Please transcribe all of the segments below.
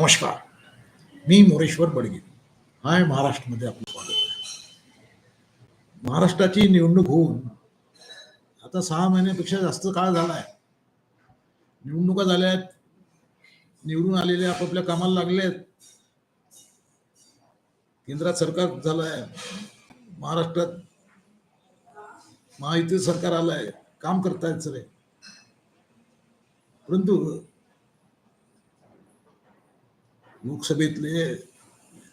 नमस्कार. मी मोरेश्वर बडगे. हाय महाराष्ट्रामध्ये आपलं स्वागत आहे. महाराष्ट्राची निवडणूक होऊन आता सहा महिन्यापेक्षा जास्त काळ झाला आहे निवडणुका झाल्या आहेत निवडून आलेले आपापल्या कामाला लागले आहेत केंद्रात सरकार झालं आहे महाराष्ट्रात महायुती सरकार आलं आहे काम करतायत सगळे. परंतु लोकसभेतले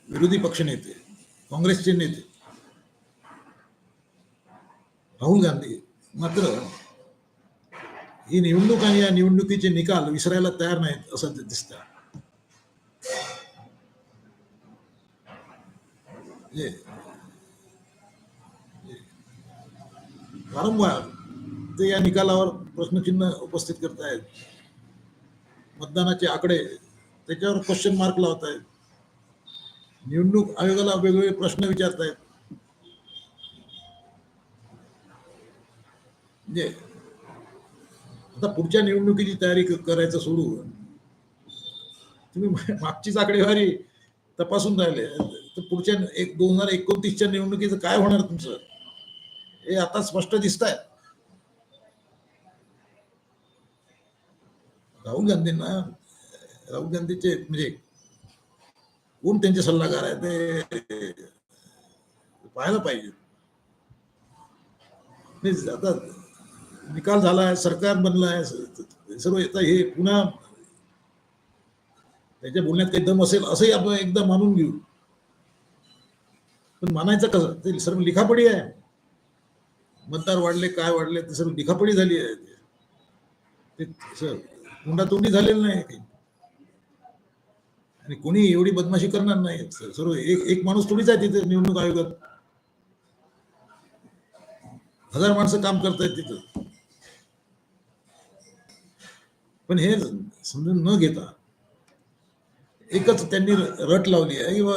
विरोधी पक्षनेते काँग्रेसचे नेते राहुल गांधी मात्र ही निवडणूक आणि या निवडणुकीचे निकाल विसरायला तयार नाहीत असं ते वारंवार ते या निकालावर प्रश्नचिन्ह उपस्थित करतायत. मतदानाचे आकडे त्याच्यावर क्वेश्चन मार्क लावत आहेत निवडणूक आयोगाला वेगवेगळे प्रश्न विचारतायत. म्हणजे आता पुढच्या निवडणुकीची तयारी करायचं सोडू तुम्ही मागचीच आकडेवारी तपासून राहिले. तर पुढच्या एक दोन हजार एकोणतीसच्या निवडणुकीचं काय होणार तुमचं? हे आता स्पष्ट दिसत आहे राहुल गांधींना राहुल गांधीचे म्हणजे कोण त्यांचे सल्लागार आहे ते पाहायला पाहिजे आता निकाल झाला आहे सरकार बनलं आहे सर्व येतं हे पुन्हा त्याच्या बोलण्यात काही दम असेल असंही आपण एकदा मानून घेऊ पण मानायचं कसं ते सर्व लिखापडी आहे मतदार वाढले काय वाढले ते सर्व लिखापडी झाली आहे ते सर तोंडातोंडी झालेलं नाही काही आणि कोणी एवढी बदमाशी करणार नाही. सर्व एक एक माणूस थोडीच आहे तिथे निवडणूक आयोगात. हजार माणसं काम करतायत तिथं. पण हे समजून न घेता एकच त्यांनी रट लावली आहे किंवा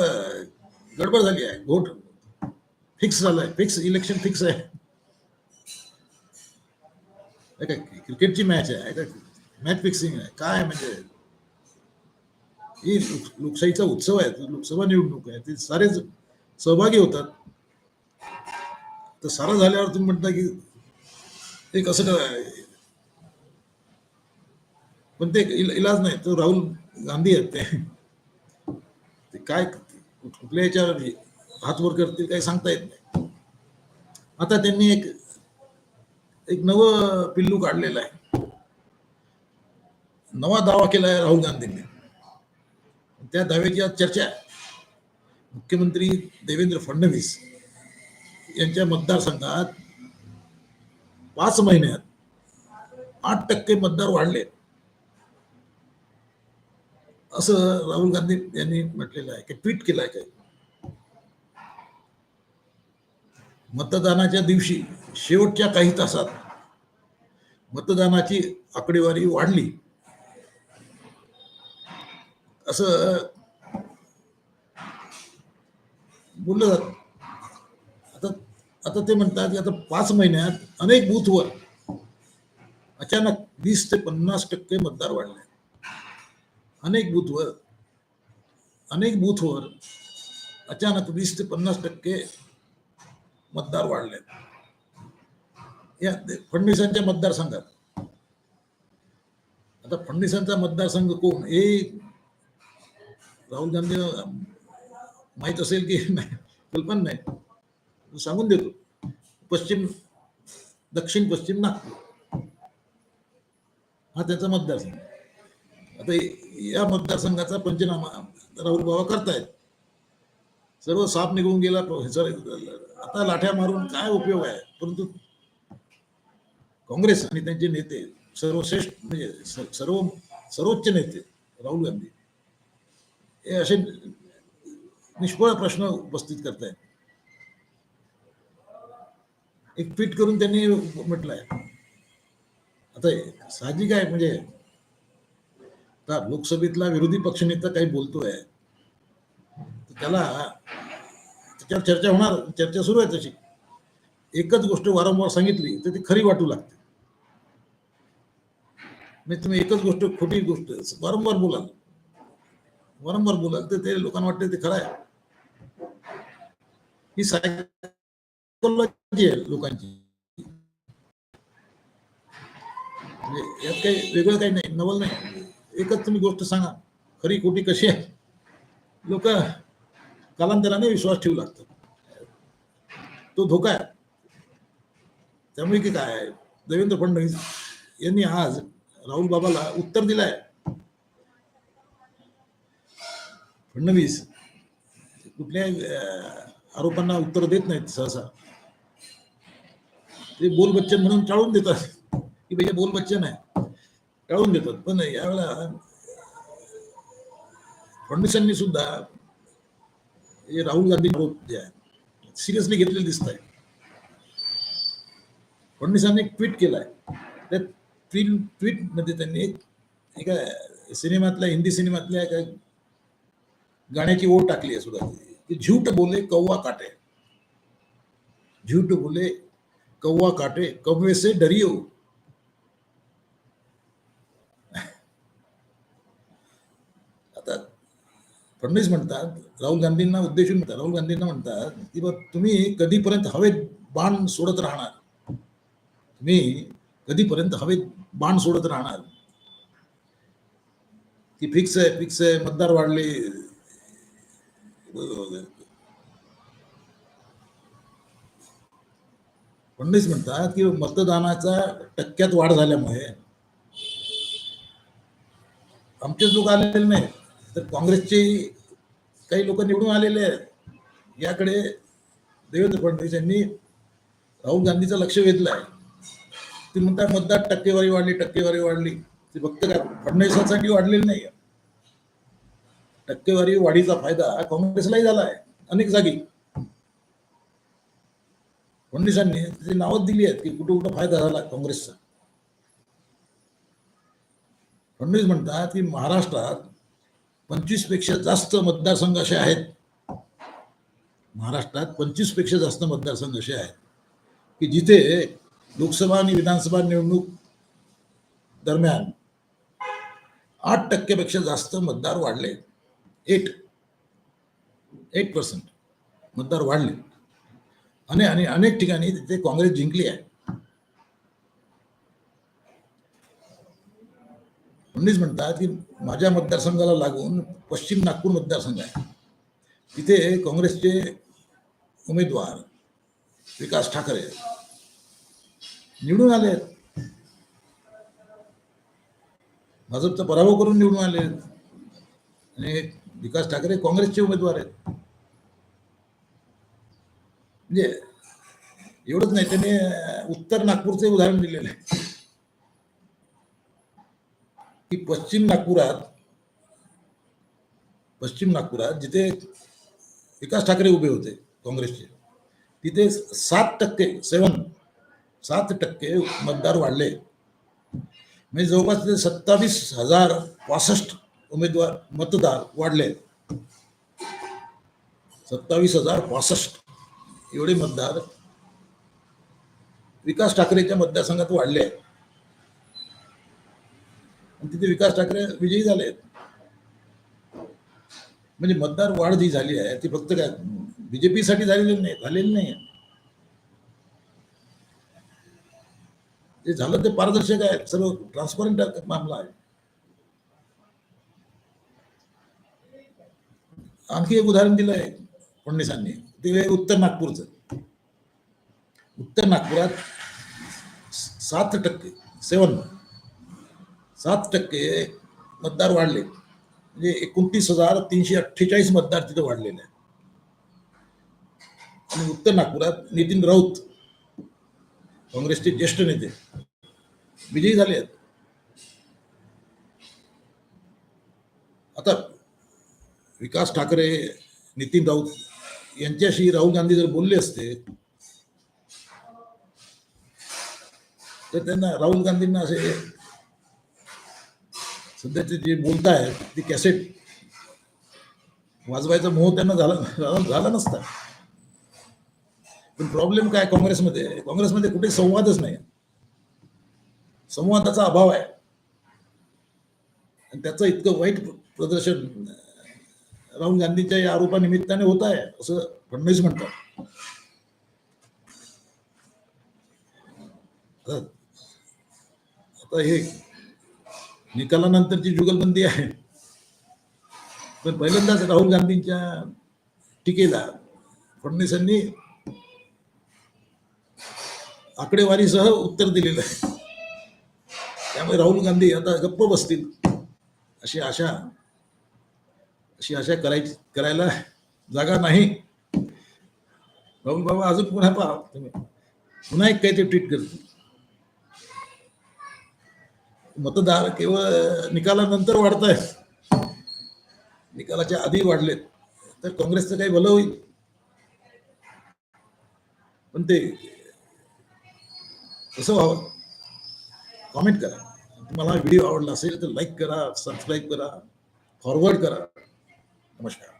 गडबड झाली आहे. व्होट फिक्स झालाय. फिक्स इलेक्शन फिक्स आहे. काय क्रिकेटची मॅच आहे. काय मॅच फिक्सिंग आहे. काय म्हणजे ही लोक- लोकशाहीचा उत्सव आहे. लोकसभा निवडणूक आहे ते सारेच सहभागी होतात. तर सारा झाल्यावर तुम्ही म्हणता की ते कसं काय पण ते इलाज नाही. तो राहुल गांधी आहेत ते. ते काय कुठल्या याच्यावर हात वर करतील काही सांगता येत नाही. आता त्यांनी एक एक नवं पिल्लू काढलेलं आहे. नवा दावा केला आहे राहुल गांधींनी. त्या दाव्याची आज चर्चा मुख्यमंत्री देवेंद्र फडणवीस यांच्या मतदारसंघात पाच महिन्यात आठ टक्के मतदार वाढले. असं राहुल गांधी यांनी म्हटलेलं आहे की ट्विट केलं आहे काही मतदानाच्या दिवशी शेवटच्या काही तासात मतदानाची आकडेवारी वाढली. असं बोललं जात. आता आता ते म्हणतात की आता पाच महिन्यात अनेक बूथवर अचानक वीस ते पन्नास टक्के मतदार वाढले. अनेक बूथवर अनेक बूथवर अचानक वीस ते पन्नास टक्के मतदार वाढले. या फडणवीसांच्या मतदारसंघात. आता फडणवीसांचा मतदारसंघ कोण? हे राहुल गांधी माहीत असेल की नाही कल्पना नाही. सांगून देतो. पश्चिम दक्षिण पश्चिम नागपूर. हा त्याचा मतदारसंघ. आता या मतदारसंघाचा पंचनामा राहुल बाबा करतायत. सर्व साप निघून गेला सर आता लाठ्या मारून काय उपयोग आहे? परंतु काँग्रेस आणि त्यांचे नेते सर्वश्रेष्ठ म्हणजे सर्व सर्वोच्च नेते राहुल गांधी. हे असे निष्फळ प्रश्न उपस्थित करतायत. एक ट्विट करून त्यांनी म्हटलंय. आता साहजिक आहे म्हणजे आता लोकसभेतला विरोधी पक्षनेता काही बोलतोय त्याला त्याच्यावर चर्चा होणार चर्चा सुरू आहे तशी. एकच गोष्ट वारंवार सांगितली तर ती खरी वाटू लागते. म्हणजे तुम्ही एकच गोष्ट खोटी गोष्ट वारंवार बोलाल. वारंवार बोलाल तर ते लोकांना वाटतं ते खरं आहे. ही सायकोलॉजी आहे लोकांची. म्हणजे यात काही वेगळं काही नाही नवल नाही. एकच तुम्ही गोष्ट सांगा खरी खोटी कशी आहे? लोक कालांतराने विश्वास ठेवू लागतात. तो धोका आहे. त्यामुळे की काय? देवेंद्र फडणवीस यांनी आज राहुल बाबाला उत्तर दिलंय. फडणवीस कुठल्याही आरोपांना उत्तर देत नाहीत सहसा. ते बोल बच्चन म्हणून टाळून देतात. की भैया बोल बच्चन आहे. टाळून देतात. पण यावेळेला फडणवीसांनी सुद्धा हे राहुल गांधी आरोप जे आहे सिरियसली घेतलेले दिसत आहे फडणवीसांनी एक ट्विट केलाय. त्या ट्विट ट्विटमध्ये त्यांनी एक एका सिनेमातल्या हिंदी सिनेमातल्या एका गाण्याची ओढ टाकली आहे सुद्धा झूट बोले कौवा काटे. झूट बोले कौवा काटे. कौवे से डरियो. आता फडणवीस म्हणतात राहुल गांधींना उद्देशून म्हणतात राहुल गांधींना म्हणतात की बा तुम्ही कधीपर्यंत हवेत बाण सोडत राहणार? तुम्ही कधीपर्यंत हवेत बाण सोडत राहणार? की फिक्स आहे फिक्स आहे. मतदार वाढले फडणवीस म्हणतात की मतदानाचा टक्क्यात वाढ झाल्यामुळे आमचेच लोक आलेले नाही तर काँग्रेसचे काही लोक निवडून आलेले आहेत. याकडे देवेंद्र फडणवीस यांनी राहुल गांधीचं लक्ष वेधलं आहे ते म्हणतात मतदार टक्केवारी वाढली टक्केवारी वाढली. ते फक्त काय फडणवीसांसाठी वाढलेली नाही टक्केवारी वाढीचा फायदा काँग्रेसलाही झाला आहे अनेक जागी. फडणवीसांनी त्याची नावच दिली आहेत की कुठं कुठं फायदा झाला काँग्रेसचा. फडणवीस म्हणतात की महाराष्ट्रात पंचवीसपेक्षा जास्त मतदारसंघ असे आहेत. महाराष्ट्रात पंचवीसपेक्षा जास्त मतदारसंघ असे आहेत. की जिथे लोकसभा आणि विधानसभा निवडणूक दरम्यान आठ टक्क्यापेक्षा जास्त मतदार वाढले. एट. एट पर्सेंट मतदार वाढले. आणि आणि अनेक ठिकाणी तिथे काँग्रेस जिंकली आहे. म्हणजेच म्हणतात की माझ्या मतदारसंघाला लागून पश्चिम नागपूर मतदारसंघ आहे. तिथे काँग्रेसचे उमेदवार विकास ठाकरे निवडून आले आहेत भाजपचा पराभव करून निवडून आले आहेत विकास ठाकरे काँग्रेसचे उमेदवार आहेत म्हणजे नाही, त्याने उत्तर नागपूरचे उदाहरण दिलेलं आहे. की पश्चिम नागपुरात पश्चिम नागपुरात जिथे विकास ठाकरे उभे होते काँग्रेसचे, तिथे सात टक्के सेवन सात टक्के मतदार वाढले. ते सत्तावीस हज़ार पासष्ट उमेदवार मतदार वाढले सत्तावीस हजार पासष्ट एवढे मतदार विकास ठाकरेच्या मतदारसंघात वाढले. आहेत आणि तिथे विकास ठाकरे विजयी झाले आहेत म्हणजे मतदार वाढ जी झाली आहे ती फक्त काय बीजेपीसाठी झालेली नाही झालेली नाही. जे झालं ते पारदर्शक आहे सर्व ट्रान्सपरंट मामला आहे. आणखी एक उदाहरण दिलं आहे फडणवीसांनी. ते उत्तर नागपूरचं. उत्तर नागपुरात सात टक्के सेवन सात टक्के मतदार वाढले. म्हणजे एकोणतीस हजार तीनशे अठ्ठेचाळीस मतदार तिथे वाढलेले आहेत. आणि उत्तर नागपुरात नितीन राऊत काँग्रेसचे ज्येष्ठ नेते विजयी झाले आहेत. आता विकास ठाकरे नितीन राऊत यांच्याशी राहुल गांधी जर बोलले असते तर त्यांना राहुल गांधींना असे सध्या ते जे बोलतायत ती कॅसेट वाजवायचा मोह त्यांना झाला झाला- झाला नसता. पण प्रॉब्लेम काय काँग्रेसमध्ये? काँग्रेसमध्ये कुठे संवादच नाही. संवादाचा अभाव आहे. आणि त्याचं इतकं वाईट प्रदर्शन राहुल गांधीच्या या आरोपानिमित्ताने होत आहे असं फडणवीस म्हणतात. आता हे निकालानंतरची जुगलबंदी आहे. पण पहिल्यांदाच राहुल गांधींच्या टीकेला फडणवीसांनी आकडेवारीसह उत्तर दिलेलं आहे. त्यामुळे राहुल गांधी आता गप्प बसतील अशी आशा अशी आशा करायची करायला जागा नाही. राहुल बाबा अजून पुन्हा पहा. तुम्ही पुन्हा एक काही ते ट्विट करतो. मतदार केवळ निकालानंतर वाढत आहे निकालाच्या आधी वाढलेत. तर काँग्रेसचं काही भलं होईल? पण ते कसं व्हावं? कॉमेंट करा. तुम्हाला व्हिडिओ आवडला असेल तर लाईक करा सबस्क्राईब करा फॉरवर्ड करा. नमस्कार